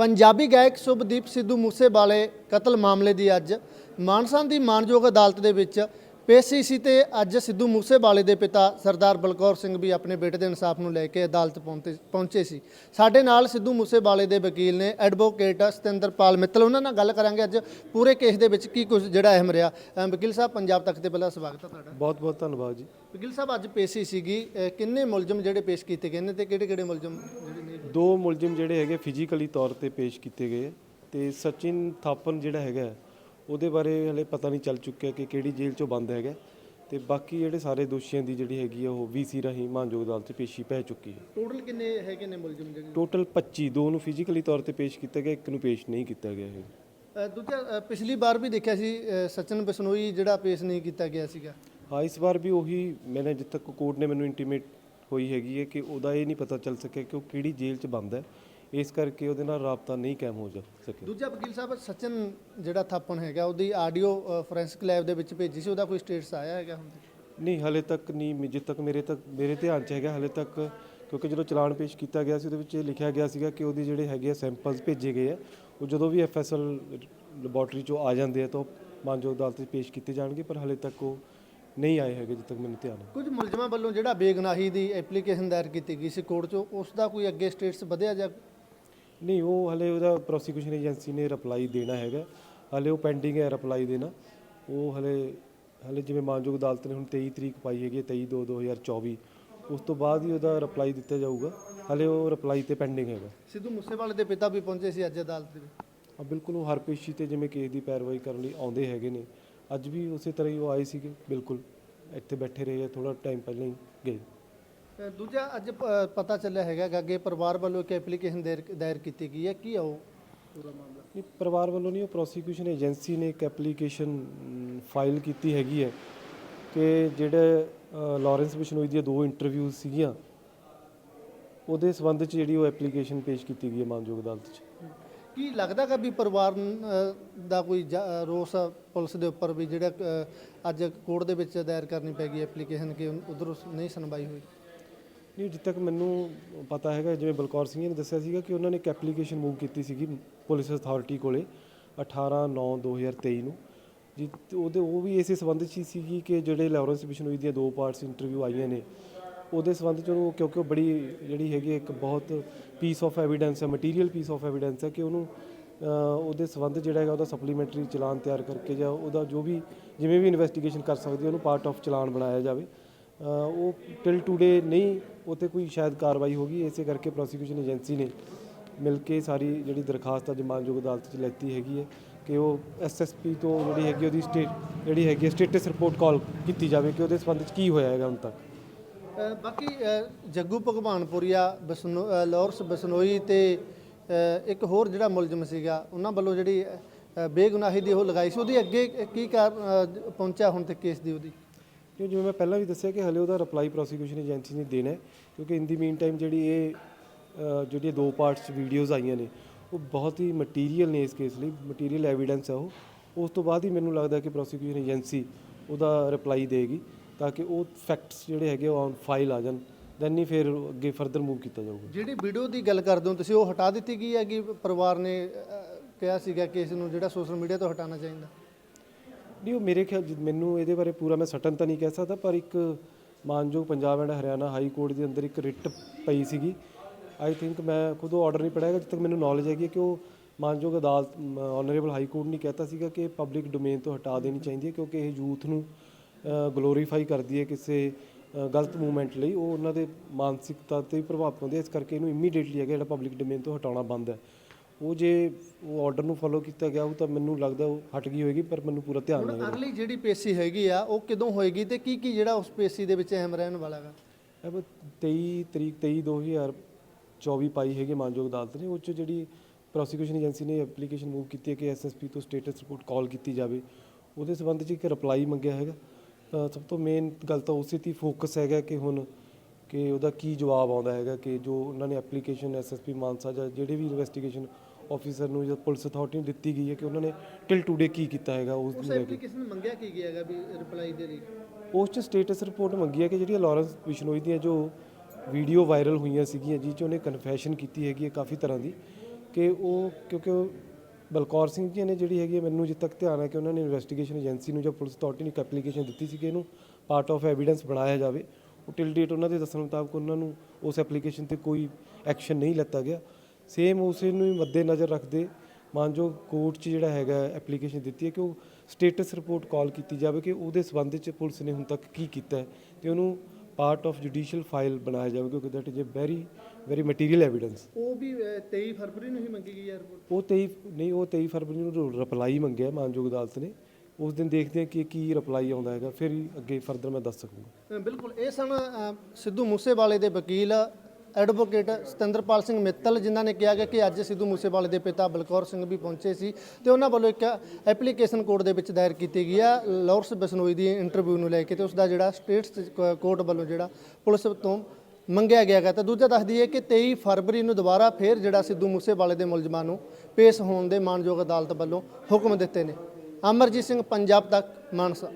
ਪੰਜਾਬੀ ਗਾਇਕ ਸ਼ੁਭਦੀਪ ਸਿੱਧੂ ਮੂਸੇਵਾਲੇ ਕਤਲ ਮਾਮਲੇ ਦੀ ਅੱਜ ਮਾਨਸਾ ਦੀ ਮਾਨਯੋਗ ਅਦਾਲਤ ਦੇ ਵਿੱਚ ਪੇਸ਼ੀ ਸੀ ਤੇ ਅੱਜ ਸਿੱਧੂ ਮੂਸੇਵਾਲੇ ਦੇ ਪਿਤਾ ਸਰਦਾਰ ਬਲਕੌਰ ਸਿੰਘ ਵੀ ਆਪਣੇ ਬੇਟੇ ਦੇ ਇਨਸਾਫ ਨੂੰ ਲੈ ਕੇ ਅਦਾਲਤ ਪਹੁੰਚੇ ਸੀ। ਸਾਡੇ ਨਾਲ ਸਿੱਧੂ ਮੂਸੇਵਾਲੇ ਦੇ ਵਕੀਲ ਨੇ ਐਡਵੋਕੇਟ ਸਤਿੰਦਰਪਾਲ ਮਿੱਤਲ ਉਹਨਾਂ ਨਾਲ ਗੱਲ ਕਰਾਂਗੇ ਅੱਜ ਪੂਰੇ ਕੇਸ ਦੇ ਵਿੱਚ ਕੀ ਕੁਝ ਜਿਹੜਾ ਅਹਿਮ ਰਿਹਾ। ਵਕੀਲ ਸਾਹਿਬ ਪੰਜਾਬ ਤੱਕ ਤੇ ਪਹਿਲਾਂ ਸਵਾਗਤ ਹੈ ਤੁਹਾਡਾ। ਬਹੁਤ ਬਹੁਤ ਧੰਨਵਾਦ ਜੀ। ਵਕੀਲ ਸਾਹਿਬ ਅੱਜ ਪੇਸ਼ੀ ਸੀਗੀ। ਕਿੰਨੇ ਮੁਲਜ਼ਮ ਜਿਹੜੇ ਪੇਸ਼ ਕੀਤੇ ਗਏ ਨੇ ਤੇ ਕਿਹੜੇ ਕਿਹੜੇ ਮੁਲਜ਼ਮ ਦੋ ਮੁਲਜ਼ਮ ਜਿਹੜੇ ਹੈਗੇ ਫਿਜ਼ੀਕਲੀ ਤੌਰ ਤੇ ਪੇਸ਼ ਕੀਤੇ ਗਏ ਤੇ ਸਚਿਨ ਥਾਪਨ ਜਿਹੜਾ ਹੈਗਾ ਉਹਦੇ ਬਾਰੇ ਹਲੇ ਪਤਾ ਨਹੀਂ ਚੱਲ ਚੁੱਕਿਆ ਕਿ ਕਿਹੜੀ ਜੇਲ੍ਹ ਚੋਂ ਬੰਦ ਹੈਗਾ ਤੇ ਬਾਕੀ ਜਿਹੜੇ ਸਾਰੇ ਦੋਸ਼ੀਆਂ ਦੀ ਜਿਹੜੀ ਹੈਗੀ ਆ ਉਹ ਵੀਸੀ ਰਾਹੀਂ ਮਾਨਯੋਗ ਅਦਾਲਤ 'ਚ ਪੇਸ਼ੀ ਪੈ ਚੁੱਕੀ ਹੈ। ਟੋਟਲ ਕਿੰਨੇ ਹੈਗੇ ਨੇ ਮੁਲਜ਼ਮ ਜਿਹੜੇ? ਟੋਟਲ 25 ਦੋ ਨੂੰ ਫਿਜ਼ੀਕਲੀ ਤੌਰ ਤੇ ਪੇਸ਼ ਕੀਤਾ ਗਿਆ ਇੱਕ ਨੂੰ ਪੇਸ਼ ਨਹੀਂ ਕੀਤਾ ਗਿਆ ਹੈ ਅ, ਦੂਜਾ ਅ, ਪਿਛਲੀ ਵਾਰ ਵੀ ਦੇਖਿਆ ਸੀ ਅ, ਸਚਿਨ ਬਿਸ਼ਨੋਈ ਜਿਹੜਾ ਪੇਸ਼ ਨਹੀਂ ਕੀਤਾ ਗਿਆ ਸੀਗਾ। ਹਾਂ ਇਸ ਵਾਰ ਵੀ ਉਹੀ ਮੈਨੇ ਜਿੱਥੇ ਤੱਕ ਕੋਰਟ ਨੇ ਮੈਨੂੰ ਇੰਟੀਮੇਟ ਹੋਈ ਹੈਗੀ ਹੈ ਕਿ ਉਹਦਾ ਇਹ ਨਹੀਂ ਪਤਾ ਚੱਲ ਸਕਿਆ ਕਿ ਉਹ ਕਿਹੜੀ ਜੇਲ੍ਹ 'ਚ ਬੰਦ ਹੈ। ਇਸ ਕਰਕੇ ਉਹਦੇ ਨਾਲ ਰਾਬਤਾ ਨਹੀਂ ਕਾਇਮ ਹੋ ਜਾ ਸਕਿਆ। ਦੂਜਾ ਵਕੀਲ ਸਾਹਿਬ ਸਚਿਨ ਜਿਹੜਾ ਥਾਪਣ ਹੈਗਾ ਉਹਦੀ ਆਡੀਓ ਫੋਰੈਂਸਿਕ ਲੈਬ ਦੇ ਵਿੱਚ ਭੇਜੀ ਸੀ ਉਹਦਾ ਕੋਈ ਸਟੇਟਸ ਆਇਆ ਹੈਗਾ ਹੁਣ? ਨਹੀਂ ਹਲੇ ਤੱਕ ਨਹੀਂ ਮੇ- ਜਿੱਥੇ ਤੱਕ ਮੇਰੇ ਤੱਕ ਮੇਰੇ ਧਿਆਨ 'ਚ ਹੈਗਾ ਹਲੇ ਤੱਕ ਕਿਉਂਕਿ ਜਦੋਂ ਚਲਾਨ ਪੇਸ਼ ਕੀਤਾ ਗਿਆ ਸੀ ਉਹਦੇ ਵਿੱਚ ਇਹ ਲਿਖਿਆ ਗਿਆ ਸੀਗਾ ਕਿ ਉਹਦੀ ਜਿਹੜੇ ਹੈਗੇ ਆ ਸੈਂਪਲਸ ਭੇਜੇ ਗਏ ਆ ਉਹ ਜਦੋਂ ਵੀ ਐਫਐਸਐਲ ਲੈਬੋਰਟਰੀ 'ਚੋਂ ਆ ਜਾਂਦੇ ਆ ਤਾਂ ਉਹ ਮਾਨਯੋਗ ਅਦਾਲਤ 'ਚ ਪੇਸ਼ ਕੀਤੇ ਜਾਣਗੇ ਪਰ ਹਲੇ ਤੱਕ ਉਹ ਨਹੀਂ ਆਏ ਹੈਗੇ ਜਿੱਥੇ ਤੱਕ ਮੈਨੂੰ ਧਿਆਨ ਹੈ ਕੁਝ ਮੁਲਜ਼ਮਾਂ ਵੱਲੋਂ ਜਿਹੜਾ ਬੇਗਨਾਹੀ ਦੀ ਐਪਲੀਕੇਸ਼ਨ ਦਾਇਰ ਕੀਤੀ ਗਈ ਸੀ ਕੋਰਟ 'ਚ ਉਸ ਦਾ ਕੋਈ ਅੱਗੇ ਸਟੇਟਸ ਵਧਿਆ ਜਾਂ? ਨਹੀਂ ਉਹ ਹਲੇ ਉਹਦਾ ਪ੍ਰੋਸੀਕਿਊਸ਼ਨ ਏਜੰਸੀ ਨੇ ਰਿਪਲਾਈ ਦੇਣਾ ਹੈਗਾ। ਹਲੇ ਉਹ ਪੈਂਡਿੰਗ ਹੈ ਰਿਪਲਾਈ ਦੇਣਾ। ਉਹ ਹਲੇ ਹਲੇ ਜਿਵੇਂ ਮਾਨਯੋਗ ਅਦਾਲਤ ਨੇ ਹੁਣ 23 ਤਰੀਕ ਪਾਈ ਹੈਗੀ ਹੈ 23 2 2024 ਉਸ ਤੋਂ ਬਾਅਦ ਹੀ ਉਹਦਾ ਰਿਪਲਾਈ ਦਿੱਤਾ ਜਾਊਗਾ। ਹਲੇ ਉਹ ਰਿਪਲਾਈ ਤੇ ਪੈਂਡਿੰਗ ਹੈਗਾ। ਸਿੱਧੂ ਮੂਸੇਵਾਲੇ ਦੇ ਪਿਤਾ ਵੀ ਪਹੁੰਚੇ ਸੀ ਅੱਜ ਅਦਾਲਤ ਦੇ ਵਿੱਚ। ਆ ਬਿਲਕੁਲ ਉਹ ਹਰ ਪੇਸ਼ੀ ਤੇ ਜਿਵੇਂ ਕੇਸ ਦੀ ਪੈਰਵਾਈ ਕਰਨ ਲਈ ਆਉਂਦੇ ਹੈਗੇ ਨੇ। ਅੱਜ ਵੀ ਉਸੇ ਤਰ੍ਹਾਂ ਹੀ ਉਹ ਆਏ ਸੀਗੇ ਬਿਲਕੁਲ। ਇੱਥੇ ਬੈਠੇ ਰਹੇ ਥੋੜਾ ਟਾਈਮ ਪਹਿਲਾਂ ਹੀ ਗਏ। ਅ, ਦੂਜਾ ਅੱਜ ਪ- ਪਤਾ ਚੱਲਿਆ ਹੈਗਾ ਗਾ ਕਿ ਪਰਿਵਾਰ ਵੱਲੋਂ ਇੱਕ ਐਪਲੀਕੇਸ਼ਨ ਦਾਇਰ ਕੀਤੀ ਗਈ ਹੈ। ਕੀ ਆ ਉਹ? ਪੂਰਾ ਮਾਮਲਾ? ਪਰਿਵਾਰ ਵੱਲੋਂ ਨਹੀਂ ਉਹ ਪ੍ਰੋਸੀਕਿਊਸ਼ਨ ਏਜੰਸੀ ਨੇ ਇੱਕ ਐਪਲੀਕੇਸ਼ਨ ਫਾਈਲ ਕੀਤੀ ਹੈਗੀ ਹੈ ਕਿ ਜਿਹੜੇ ਅ, ਲਾਰੈਂਸ ਬਿਸ਼ਨੋਈ ਦੀਆਂ ਦੋ ਇੰਟਰਵਿਊਜ਼ ਸੀਗੀਆਂ ਉਹਦੇ ਸੰਬੰਧ 'ਚ ਜਿਹੜੀ ਉਹ ਐਪਲੀਕੇਸ਼ਨ ਪੇਸ਼ ਕੀਤੀ ਗਈ ਹੈ ਮਾਨਯੋਗ ਅਦਾਲਤ 'ਚ। ਕੀ ਲੱਗਦਾ ਕਿ ਵੀ ਪਰਿਵਾਰ ਅ, ਦਾ ਕੋਈ ਜਾ- ਅ, ਰੋਸ ਆ ਪੁਲਿਸ ਦੇ ਉੱਪਰ ਵੀ ਜਿਹੜਾ ਅ, ਅੱਜ ਕੋਰਟ ਦੇ ਵਿੱਚ ਦਾਇਰ ਕਰਨੀ ਪੈ ਗਈ ਐਪਲੀਕੇਸ਼ਨ ਕਿ ਉਧਰ ਨਹੀਂ ਸੁਣਵਾਈ ਹੋਈ? ਨਹੀਂ ਜਿੱਥੇ ਤੱਕ ਮੈਨੂੰ ਪਤਾ ਹੈਗਾ ਜਿਵੇਂ ਬਲਕੌਰ ਸਿੰਘ ਨੇ ਦੱਸਿਆ ਸੀਗਾ ਕਿ ਉਹਨਾਂ ਨੇ ਇੱਕ ਐਪਲੀਕੇਸ਼ਨ ਮੂਵ ਕੀਤੀ ਸੀਗੀ ਪੁਲਿਸ ਅਥਾਰਟੀ ਕੋਲੇ 18 9 2023 ਨੂੰ। ਜੀ ਉਹਦੇ ਉਹ ਵੀ ਇਸੇ ਸੰਬੰਧ 'ਚ ਹੀ ਸੀਗੀ ਕਿ ਜਿਹੜੇ ਲਾਰੈਂਸ ਬਿਸ਼ਨੋਈ ਦੀਆਂ ਦੋ ਪਾਰਟਸ ਇੰਟਰਵਿਊ ਆਈਆਂ ਨੇ ਉਹਦੇ ਸੰਬੰਧ 'ਚ ਉਹਨੂੰ ਕਿਉਂਕਿ ਉਹ ਬੜੀ ਜਿਹੜੀ ਹੈਗੀ ਇੱਕ ਬਹੁਤ ਪੀਸ ਆਫ ਐਵੀਡੈਂਸ ਹੈ ਮਟੀਰੀਅਲ ਪੀਸ ਆਫ ਐਵੀਡੈਂਸ ਹੈ ਕਿ ਉਹਨੂੰ ਉਹਦੇ ਸੰਬੰਧ ਜਿਹੜਾ ਹੈਗਾ ਉਹਦਾ ਸਪਲੀਮੈਂਟਰੀ ਚਲਾਨ ਤਿਆਰ ਕਰਕੇ ਜਾਂ ਉਹਦਾ ਜੋ ਵੀ ਜਿਵੇਂ ਵੀ ਇਨਵੈਸਟੀਗੇਸ਼ਨ ਕਰ ਸਕਦੀ ਹੈ ਉਹਨੂੰ ਪਾਰਟ ਆਫ ਚਲਾਨ ਬਣਾਇਆ ਜਾਵੇ। ਉਹ ਟਿਲ ਟੂਡੇ ਨਹੀਂ ਉਤੇ ਕੋਈ ਸ਼ਾਇਦ ਕਾਰਵਾਈ ਹੋਗੀ ਇਸੇ ਕਰਕੇ ਪ੍ਰੋਸੀਕਿਊਸ਼ਨ ਏਜੰਸੀ ਨੇ ਮਿਲ ਕੇ ਸਾਰੀ ਜਿਹੜੀ ਦਰਖਾਸਤ ਅੱਜ ਮਾਨਯੋਗ ਅਦਾਲਤ 'ਚ ਲੈਤੀ ਹੈਗੀ ਹੈ ਕਿ ਉਹ ਐਸਐਸਪੀ ਤੋਂ ਜਿਹੜੀ ਹੈਗੀ ਉਹਦੀ ਸਟੇਟ ਜਿਹੜੀ ਹੈਗੀ ਸਟੇਟਸ ਰਿਪੋਰਟ ਕਾਲ ਕੀਤੀ ਜਾਵੇ ਕਿ ਉਹਦੇ ਸੰਬੰਧ 'ਚ ਕੀ ਹੋਇਆ ਹੈਗਾ ਹੁਣ ਤੱਕ। ਬਾਕੀ ਜੱਗੂ ਭਗਵਾਨਪੁਰੀਆ ਬਸਨੋ ਅ, ਲੌਰਸ ਬਸਨੋਈ ਤੇ ਇੱਕ ਹੋਰ ਜਿਹੜਾ ਮੁਲਜ਼ਮ ਸੀਗਾ ਉਹਨਾਂ ਵੱਲੋਂ ਜਿਹੜੀ ਬੇਗੁਨਾਹੀ ਦੀ ਉਹ ਲਗਾਈ ਸੀ ਉਹਦੀ ਅੱਗੇ ਕੀ ਕਾਰ ਪਹੁੰਚਿਆ ਹੁਣ ਤੱਕ ਕੇਸ ਦੀ ਉਹਦੀ? ਕਿਉਂ ਜਿਵੇਂ ਮੈਂ ਪਹਿਲਾਂ ਵੀ ਦੱਸਿਆ ਕਿ ਹਲੇ ਉਹਦਾ ਰਿਪਲਾਈ ਪ੍ਰੋਸੀਕਿਊਸ਼ਨ ਏਜੰਸੀ ਨੇ ਦੇਣਾ ਕਿਉਂਕਿ ਇਨ ਦੀ ਮੀਨ ਟਾਈਮ ਜਿਹੜੀ ਇਹ ਜਿਹੜੀਆਂ ਦੋ ਪਾਰਟਸ ਵੀਡੀਓਜ਼ ਆਈਆਂ ਨੇ ਉਹ ਬਹੁਤ ਹੀ ਮਟੀਰੀਅਲ ਨੇ ਇਸ ਕੇਸ ਲਈ ਮਟੀਰੀਅਲ ਐਵੀਡੈਂਸ ਹੈ ਉਹ। ਉਸ ਤੋਂ ਬਾਅਦ ਹੀ ਮੈਨੂੰ ਲੱਗਦਾ ਕਿ ਪ੍ਰੋਸੀਕਿਊਸ਼ਨ ਏਜੰਸੀ ਉਹਦਾ ਰਿਪਲਾਈ ਦੇਗੀ। ਤਾਂ ਕਿ ਉਹ ਫੈਕਟਸ ਜਿਹੜੇ ਹੈਗੇ ਉਹ ਔਨ ਫਾਈਲ ਆ ਜਾਣ ਦੈਨ ਹੀ ਫਿਰ ਅੱਗੇ ਫਰਦਰ ਮੂਵ ਕੀਤਾ ਜਾਊਗਾ। ਜਿਹੜੀ ਵੀਡੀਓ ਦੀ ਗੱਲ ਕਰਦੇ ਹੋ ਤੁਸੀਂ ਉਹ ਹਟਾ ਦਿੱਤੀ ਗਈ ਹੈ ਕਿ ਪਰਿਵਾਰ ਨੇ ਕਿਹਾ ਸੀਗਾ ਕਿ ਇਸ ਨੂੰ ਜਿਹੜਾ ਸੋਸ਼ਲ ਮੀਡੀਆ ਤੋਂ ਹਟਾਉਣਾ ਚਾਹੀਦਾ? ਨਹੀਂ ਉਹ ਮੇਰੇ ਖਿਆਲ ਮੈਨੂੰ ਇਹਦੇ ਬਾਰੇ ਪੂਰਾ ਮੈਂ ਸਟਨ ਤਾਂ ਨਹੀਂ ਕਹਿ ਸਕਦਾ ਪਰ ਇੱਕ ਮਾਨਯੋਗ Punjab and Haryana high court ਦੇ ਅੰਦਰ ਇੱਕ ਰਿਟ ਪਈ ਸੀਗੀ। ਆਈ ਥਿੰਕ ਮੈਂ ਖੁਦ ਉਹ ਆਰਡਰ ਨਹੀਂ ਪੜਿਆਗਾ ਜਿੱਥੇ ਤੱਕ ਮੈਨੂੰ ਨੌਲੇਜ ਹੈਗੀ ਹੈ ਕਿ ਉਹ ਮਾਨਯੋਗ ਅਦਾਲਤ ਆਨਰੇਬਲ ਹਾਈ ਕੋਰਟ ਨੇ ਕਹਿਤਾ ਸੀਗਾ ਕਿ ਪਬਲਿਕ ਡੋਮੇਨ ਤੋਂ ਹਟਾ ਦੇਣੀ ਚਾਹੀਦੀ ਹੈ ਕਿਉਂਕਿ ਇਹ ਯੂਥ ਨੂੰ ਗਲੋਰੀਫਾਈ ਕਰਦੀ ਹੈ ਕਿਸੇ ਗਲਤ ਮੂਵਮੈਂਟ ਲਈ ਉਹ ਉਹਨਾਂ ਦੇ ਮਾਨਸਿਕਤਾ ਤੇ ਵੀ ਪ੍ਰਭਾਵ ਪਾਉਂਦੀ ਹੈ। ਇਸ ਕਰਕੇ ਇਹਨੂੰ ਇਮੀਡੀਏਟਲੀ ਹੈਗਾ ਜਿਹੜਾ ਪਬਲਿਕ ਡੋਮੇਨ ਤੋਂ ਹਟਾਉਣਾ ਬੰਦ ਹੈ। ਉਹ ਜੇ ਉਹ ਆਰਡਰ ਨੂੰ ਫੋਲੋ ਕੀਤਾ ਗਿਆ ਉਹ ਤਾਂ ਮੈਨੂੰ ਲੱਗਦਾ ਉਹ ਹਟ ਗਈ ਹੋਏਗੀ ਪਰ ਮੈਨੂੰ ਪੂਰਾ ਧਿਆਨ ਨਹੀਂ ਹੈ ਅਗਲੀ ਜਿਹੜੀ ਪੇਸ਼ੀ ਹੈਗੀ ਆ ਉਹ ਕਦੋਂ ਹੋਏਗੀ ਤੇ ਕੀ ਕੀ ਜਿਹੜਾ ਉਸ ਪੇਸ਼ੀ ਦੇ ਵਿੱਚ ਅਹਿਮ ਰਹਿਣ ਵਾਲਾ ਬਸ 23 ਤਰੀਕ 23 2024 ਪਾਈ ਹੈਗੀ ਮਾਨਯੋਗ ਅਦਾਲਤ ਨੇ ਉਹ 'ਚ ਜਿਹੜੀ ਪ੍ਰੋਸੀਕਿਊਸ਼ਨ ਏਜੰਸੀ ਨੇ ਐਪਲੀਕੇਸ਼ਨ ਮੂਵ ਕੀਤੀ ਹੈ ਕਿ ਐਸਐਸਪੀ ਤੋਂ ਸਟੇਟਸ ਰਿਪੋਰਟ ਕਾਲ ਕੀਤੀ ਜਾਵੇ। ਉਹਦੇ ਸੰਬੰਧ 'ਚ ਇੱਕ ਰਿਪਲਾਈ ਮੰਗਿਆ ਹੈਗਾ। ਸਭ ਤੋਂ ਮੇਨ ਗੱਲ ਤਾਂ ਉਸੇ ਤੇ ਫੋਕਸ ਹੈਗਾ ਕਿ ਹੁਣ ਕਿ ਉਹਦਾ ਕੀ ਜਵਾਬ ਆਉਂਦਾ ਹੈਗਾ ਕਿ ਜੋ ਉਹਨਾਂ ਨੇ ਐਪਲੀਕੇਸ਼ਨ ਐਸਐਸਪੀ ਮਾਨਸਾ ਜਾਂ ਜਿਹੜੇ ਵੀ ਇਨਵੈਸਟੀਗੇਸ਼ਨ ਆਫੀਸਰ ਨੂੰ ਜਾਂ ਪੁਲਿਸ ਅਥਾਰਟੀ ਨੂੰ ਦਿੱਤੀ ਗਈ ਹੈ ਕਿ ਉਹਨਾਂ ਨੇ ਟਿਲ ਟੂਡੇ ਕੀ ਕੀਤਾ ਹੈਗਾ ਉਸ ਨੂੰ ਲੈ ਕੇ। ਐਪਲੀਕੇਸ਼ਨ ਮੰਗਿਆ ਕੀ ਗਿਆ ਹੈਗਾ ਵੀ ਰਿਪਲਾਈ ਦੇ ਲਈ? ਉਸ 'ਚ ਸਟੇਟਸ ਰਿਪੋਰਟ ਮੰਗੀ ਹੈ ਕਿ ਜਿਹੜੀਆਂ ਲਾਰੈਂਸ ਬਿਸ਼ਨੋਈ ਦੀਆਂ ਜੋ ਵੀਡੀਓ ਵਾਇਰਲ ਹੋਈਆਂ ਸੀਗੀਆਂ ਜਿਹ 'ਚ ਉਹਨੇ ਕਨਫੈਸ਼ਨ ਕੀਤੀ ਹੈਗੀ ਹੈ ਕਾਫੀ ਤਰ੍ਹਾਂ ਦੀ ਕਿ ਉਹ ਕਿਉਂਕਿ ਬਲਕੌਰ ਸਿੰਘ ਜੀ ਨੇ ਜਿਹੜੀ ਹੈਗੀ ਹੈ, ਮੈਨੂੰ ਜਿੱਥੇ ਤੱਕ ਧਿਆਨ ਹੈ ਕਿ ਉਹਨਾਂ ਨੇ ਇਨਵੈਸਟੀਗੇਸ਼ਨ ਏਜੰਸੀ ਨੂੰ ਜਾਂ ਪੁਲਿਸ ਅਥਾਰਟੀ ਨੂੰ ਇੱਕ ਐਪਲੀਕੇਸ਼ਨ ਦਿੱਤੀ ਸੀ ਕਿ ਇਹਨੂੰ ਪਾਰਟ ਆਫ ਐਵੀਡੈਂਸ ਬਣਾਇਆ ਜਾਵੇ। ਉਹ ਟਿਲ ਡੇਟ ਉਹਨਾਂ ਦੇ ਦੱਸਣ ਮੁਤਾਬਕ ਉਹਨਾਂ ਨੂੰ ਉਸ ਐਪਲੀਕੇਸ਼ਨ ਤੇ ਕੋਈ ਐਕਸ਼ਨ ਨਹੀਂ ਲਿੱਤਾ ਗਿਆ। ਸੇਮ ਉਸੇ ਨੂੰ ਹੀ ਮੱਦੇ ਨਜ਼ਰ ਰੱਖਦੇ ਮਾਨਜੋ ਕੋਰਟ 'ਚ ਜਿਹੜਾ ਹੈਗਾ ਐਪਲੀਕੇਸ਼ਨ ਦਿੱਤੀ ਹੈ ਕਿ ਉਹ ਸਟੇਟਸ ਰਿਪੋਰਟ ਕਾਲ ਕੀਤੀ ਜਾਵੇ ਕਿ ਉਹਦੇ ਸਬੰਧ 'ਚ ਪੁਲਿਸ ਨੇ ਹੁਣ ਤੱਕ ਕੀ ਕੀਤਾ ਹੈ। ਤੇ ਉਹਨੂੰ ਪਾਰਟ ਆਫ ਜੁਡੀਸ਼ੀਅਲ ਫਾਈਲ ਬਣਾਇਆ ਜਾਵੇ ਕਿਉਂਕਿ that is a very very material evidence ਉਹ ਵੀ ਅ, 23 ਫਰਵਰੀ ਨੂੰ ਹੀ ਮੰਗੀ ਗਈ ਹੈ ਰਿਪੋਰਟ ਉਹ 23 ਨਹੀਂ ਉਹ 23 ਫਰਵਰੀ ਨੂੰ ਰਿਪਲਾਈ ਮੰਗਿਆ ਮਾਨਯੋਗ ਅਦਾਲਤ ਨੇ। ਉਸ ਦਿਨ ਦੇਖਦੇ ਹਾਂ ਕਿ ਕੀ ਰਿਪਲਾਈ ਆਉਂਦਾ ਹੈਗਾ ਫਿਰ ਹੀ ਅੱਗੇ ਫਰਦਰ ਮੈਂ ਦੱਸ ਸਕੂੰਗਾ। ਬਿਲਕੁਲ ਇਹ ਸਨ ਅ, ਸਿੱਧੂ ਮੂਸੇਵਾਲੇ ਦੇ ਵਕੀਲ ਐਡਵੋਕੇਟ ਸਤਿੰਦਰਪਾਲ ਸਿੰਘ ਮਿੱਤਲ, ਜਿਨ੍ਹਾਂ ਨੇ ਕਿਹਾ ਗਿਆ ਕਿ ਅੱਜ ਸਿੱਧੂ ਮੂਸੇਵਾਲੇ ਦੇ ਪਿਤਾ ਬਲਕੌਰ ਸਿੰਘ ਵੀ ਪਹੁੰਚੇ ਸੀ ਤੇ ਉਹਨਾਂ ਵੱਲੋਂ ਇੱਕ ਐਪਲੀਕੇਸ਼ਨ ਕੋਰਟ ਦੇ ਵਿੱਚ ਦਾਇਰ ਕੀਤੀ ਗਈ ਆ। ਲਾਰੈਂਸ ਬਸਨੋਈ ਦੀ ਇੰਟਰਵਿਊ ਨੂੰ ਲੈ ਕੇ ਤੇ ਉਸ ਦਾ ਜਿਹੜਾ ਸਟੇਟਸ ਕੋਰਟ ਵੱਲੋਂ ਜਿਹੜਾ ਪੁਲਿਸ ਤੋਂ ਮੰਗਿਆ ਗਿਆ ਹੈ ਤਾਂ ਦੂਜਾ ਦੱਸ ਦਈਏ ਕਿ 23 ਫਰਵਰੀ ਨੂੰ ਦੁਬਾਰਾ ਫੇਰ ਜਿਹੜਾ ਸਿੱਧੂ ਮੂਸੇਵਾਲੇ ਦੇ ਮੁਲਜ਼ਮਾਂ ਨੂੰ ਪੇਸ਼ ਹੋਣ ਦੇ ਮਾਨਯੋਗ ਅਦਾਲਤ ਵੱਲੋਂ ਹੁਕਮ ਦਿੱਤੇ ਨੇ। ਅਮਰਜੀਤ ਸਿੰਘ, ਪੰਜਾਬ ਤੱਕ, ਮਾਨਸਾ।